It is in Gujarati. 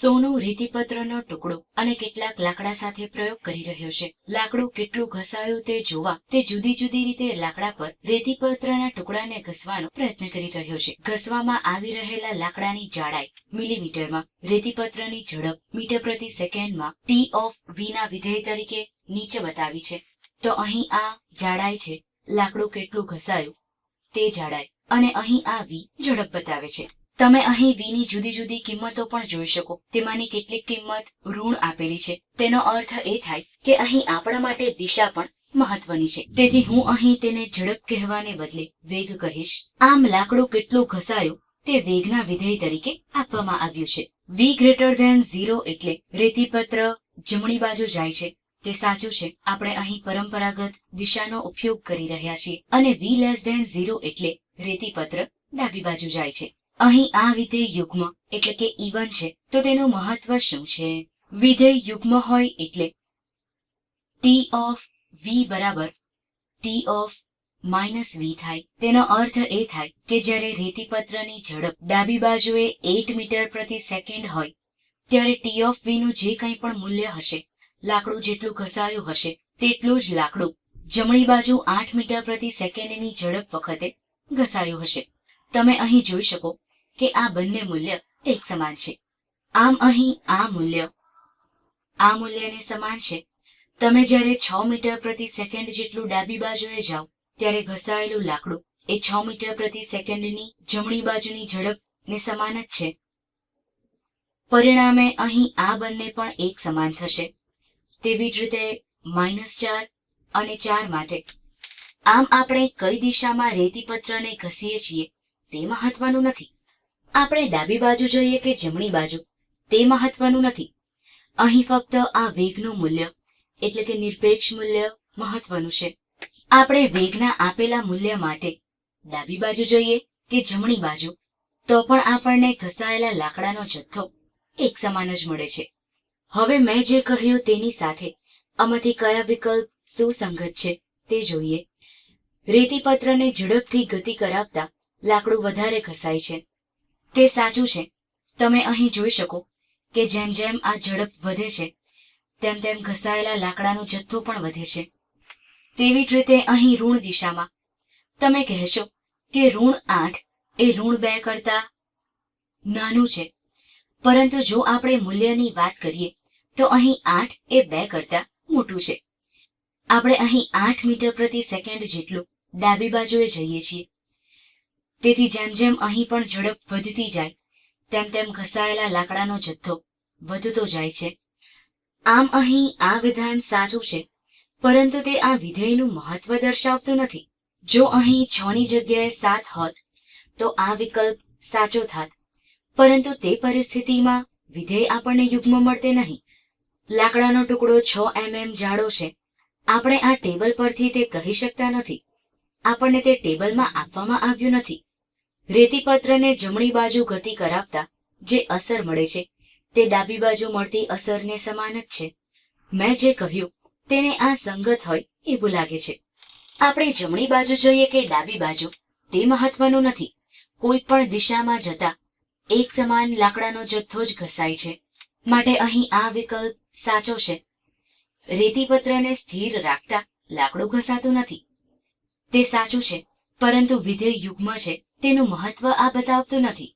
સોનું, રેતીપત્રનો ટુકડો અને કેટલાક લાકડા સાથે પ્રયોગ કરી રહ્યો છે. લાકડું કેટલું ઘસાયું તે જોવા તે જુદી જુદી રીતે લાકડા પર રેતીપત્રના ટુકડાને ઘસવાનો પ્રયત્ન કરી રહ્યો છે. ઘસવામાં આવી રહેલા લાકડાની જાડાઈ મિલીમીટરમાં, રેતીપત્રની ઝડપ મીટર પ્રતિ સેકન્ડમાં ટી ઓફ વીના વિધેય તરીકે નીચે બતાવી છે. તો અહીં આ જાડાઈ છે. લાકડું કેટલું ઘસાયું તે જાડાઈ અને અહીં આ વી ઝડપ બતાવે છે. તમે અહીં વીની જુદી જુદી કિંમતો પણ જોઈ શકો. તેમાંની કેટલીક કિંમત ઋણ આપેલી છે. તેનો અર્થ એ થાય કે અહીં આપણા માટે દિશા પણ મહત્વની છે. તેથી હું અહીં તેને ઝડપ કહેવાને બદલે વેગ કહીશ. આમ લાકડું કેટલું ઘસાયું તે વેગના વિધેય તરીકે આપવામાં આવ્યું છે. વી ગ્રેટર ધેન ઝીરો એટલે રેતીપત્ર જમણી બાજુ જાય છે. તે સાચું છે. આપણે અહીં પરંપરાગત દિશાનો ઉપયોગ કરી રહ્યા છીએ. અને વી લેસ ધેન ઝીરો એટલે રેતીપત્ર ડાબી બાજુ જાય છે. અહીં આ વિધેય યુગ્મ એટલે કે ઇવન છે, તો તેનું મહત્વ શું છે? વિધેય યુગ્મ હોય એટલે ટી ઓફ વી બરાબર ટી ઓફ માઇનસ વી થાય. તેનો અર્થ એ થાય કે જ્યારે રેતીપત્રની ઝડપ ડાબી બાજુએ એટ મીટર પ્રતિ સેકન્ડ હોય, ત્યારે ટી ઓફ વી નું જે કંઈ પણ મૂલ્ય હશે, લાકડું જેટલું ઘસાયું હશે, તેટલું જ લાકડું જમણી બાજુ આઠ મીટર પ્રતિ સેકન્ડની ઝડપ વખતે ઘસાયું હશે. તમે અહીં જોઈ શકો કે આ બંને મૂલ્ય એક સમાન છે. આમ અહીં આ મૂલ્ય, આ મૂલ્યને સમાન છે. તમે જ્યારે છ મીટર પ્રતિ સેકન્ડ જેટલું ડાબી બાજુએ જાઓ, ત્યારે ઘસાયેલું લાકડું એ છ મીટર પ્રતિ સેકન્ડની જમણી બાજુની ઝડપને સમાન જ છે. પરિણામે અહીં આ બંને પણ એક સમાન થશે. તેવી જ રીતે માઇનસ ચાર અને ચાર માટે. આમ આપણે કઈ દિશામાં રેતીપત્રને ઘસીએ છીએ તે મહત્વનું નથી. આપણે ડાબી બાજુ જોઈએ કે જમણી બાજુ? તે મહત્વનું નથી. અહીં ફક્ત આ વેગનું મૂલ્ય, એટલે કે નિરપેક્ષ મૂલ્ય, મહત્વનું છે. આપણે વેગના આપેલા મૂલ્ય માટે ડાબી બાજુ જોઈએ કે જમણી બાજુ? તો પણ આપણને ઘસાયેલા લાકડાનો જથ્થો એક સમાન જ મળે છે. હવે મેં જે કહ્યું તેની સાથે આમાંથી કયા વિકલ્પ સુસંગત છે તે જોઈએ. રેતીપત્રને ઝડપથી ગતિ કરાવતા લાકડું વધારે ઘસાય છે. તે સાચું છે. તમે અહીં જોઈ શકો કે જેમ જેમ આ ઝડપ વધે છે, તેમ તેમ ઘસાયેલા લાકડાનો જથ્થો પણ વધે છે. તેવી જ રીતે અહીં ઋણ દિશામાં. તમે કહેશો કે ઋણ આઠ એ ઋણ બે કરતા નાનું છે. પરંતુ જો આપણે મૂલ્યની વાત કરીએ, તો અહીં આઠ એ બે કરતા મોટું છે. આપણે અહીં આઠ મીટર પ્રતિ સેકન્ડ જેટલું ડાબી બાજુએ જઈએ છીએ. તેથી જેમ જેમ અહીં પણ ઝડપ વધતી જાય, તેમ તેમ ઘસાયેલા લાકડાનો જથ્થો વધતો જાય છે. આમ અહીં આ વિધાન સાચું છે, પરંતુ તે આ વિધેયનું મહત્વ દર્શાવતું નથી. જો અહીં છ ની જગ્યાએ સાત હોત, તો આ વિકલ્પ સાચો થાત. પરંતુ તે પરિસ્થિતિમાં વિધેય આપણને યુગ્મ મળતે નહીં. લાકડાનો ટુકડો છ એમએમ જાડો છે. આપણે આ ટેબલ પરથી તે કહી શકતા નથી. આપણને તે ટેબલમાં આપવામાં આવ્યું નથી. રેતીપત્રને જમણી બાજુ ગતિ કરાવતા જે અસર મળે છે, તે ડાબી બાજુ મળતી અસરને સમાન જ છે. મેં જે કહ્યું, તેને આ સંગત હોય એવું લાગે છે. આપણે જમણી બાજુ જોઈએ કે ડાબી બાજુ, તે મહત્વનું નથી. કોઈ પણ દિશામાં જતા, એક સમાન લાકડાનો જથ્થો જ ઘસાય છે. માટે અહીં આ વિકલ્પ સાચો છે. રેતીપત્રને સ્થિર રાખતા લાકડું ઘસાતું નથી. તે સાચું છે, પરંતુ વિધેય યુગ્મ છે. તેનું મહત્વ આ બતાવતું નથી.